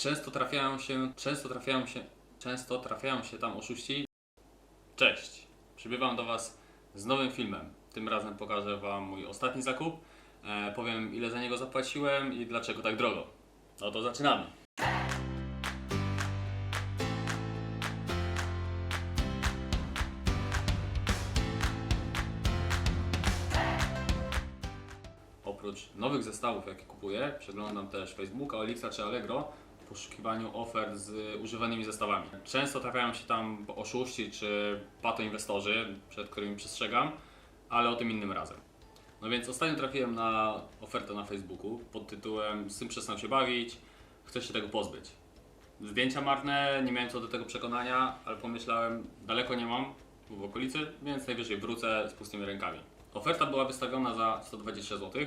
Często trafiają się, często trafiają się, często trafiają się tam oszuści. Cześć, przybywam do Was z nowym filmem. Tym razem pokażę Wam mój ostatni zakup. E, powiem ile za niego zapłaciłem i dlaczego tak drogo. No to zaczynamy. Oprócz nowych zestawów, jakie kupuję, przeglądam też Facebooka, Olixa czy Allegro poszukiwaniu ofert z używanymi zestawami. Często trafiają się tam oszuści czy patoinwestorzy, przed którymi przestrzegam, ale o tym innym razem. No więc ostatnio trafiłem na ofertę na Facebooku pod tytułem Syn przestał się bawić, chcę się tego pozbyć. Zdjęcia marne, nie miałem co do tego przekonania, ale pomyślałem, daleko nie mam w okolicy, więc najwyżej wrócę z pustymi rękami. Oferta była wystawiona za 120 zł.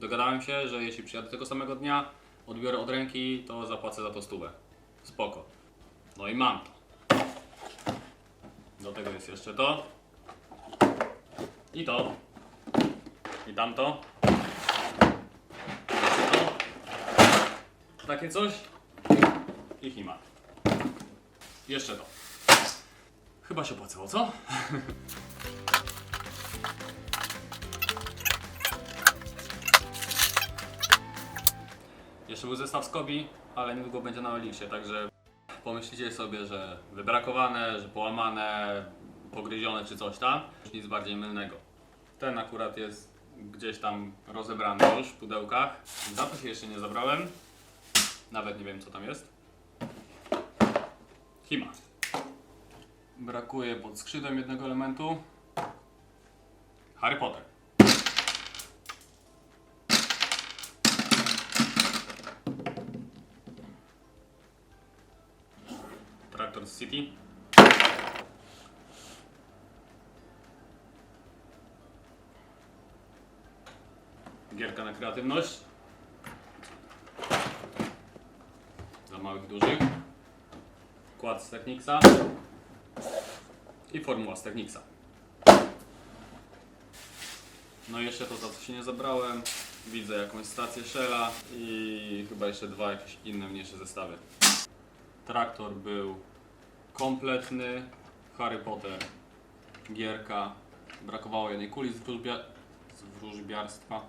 Dogadałem się, że jeśli przyjadę tego samego dnia, odbiorę od ręki, to zapłacę za to stówę. Spoko. No i mam to. Do tego jest jeszcze to. I to. I tamto. To. Takie coś. I. Jeszcze to. Chyba się opłacało, co? Jeszcze był zestaw z Kobi, ale niedługo będzie na Elixie, także pomyślicie sobie, że wybrakowane, że połamane, pogryzione czy coś tam. Nic bardziej mylnego. Ten akurat jest gdzieś tam rozebrany już w pudełkach. Za to się jeszcze nie zabrałem. Nawet nie wiem co tam jest. Hima. Brakuje pod skrzydłem jednego elementu. Harry Potter. Tractor City. Gierka na kreatywność. Dla małych dużych. Kład z Technicsa. I formuła z Technicsa. No i jeszcze to, za co się nie zabrałem. Widzę jakąś stację Shella i chyba jeszcze dwa jakieś inne mniejsze zestawy. Traktor był kompletny. Harry Potter, gierka. Brakowało jednej kuli z, wróżbia... z wróżbiarstwa.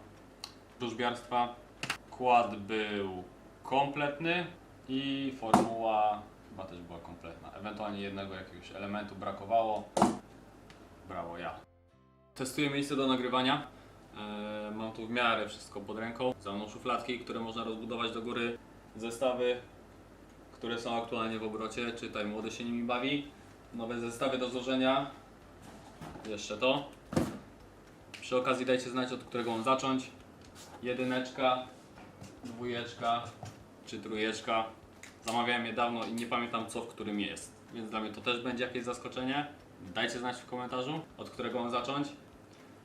wróżbiarstwa. Kład był kompletny i formuła chyba też była kompletna. Ewentualnie jednego jakiegoś elementu brakowało. Brawo ja. Testuję miejsce do nagrywania. Eee, mam tu w miarę wszystko pod ręką. Za mną szufladki, które można rozbudować do góry. Zestawy, które są aktualnie w obrocie. Czytaj, młody się nimi bawi. Nowe zestawy do złożenia. Jeszcze to. Przy okazji dajcie znać, od którego mam zacząć. Jedyneczka, dwójeczka czy trójeczka. Zamawiałem je dawno i nie pamiętam co w którym jest. Więc dla mnie to też będzie jakieś zaskoczenie. Dajcie znać w komentarzu, od którego mam zacząć.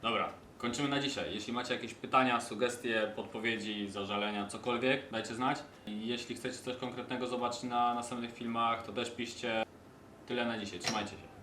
Dobra, kończymy na dzisiaj. Jeśli macie jakieś pytania, sugestie, podpowiedzi, zażalenia, cokolwiek, dajcie znać. I jeśli chcecie coś konkretnego zobaczyć na następnych filmach, to też piszcie. Tyle na dzisiaj. Trzymajcie się.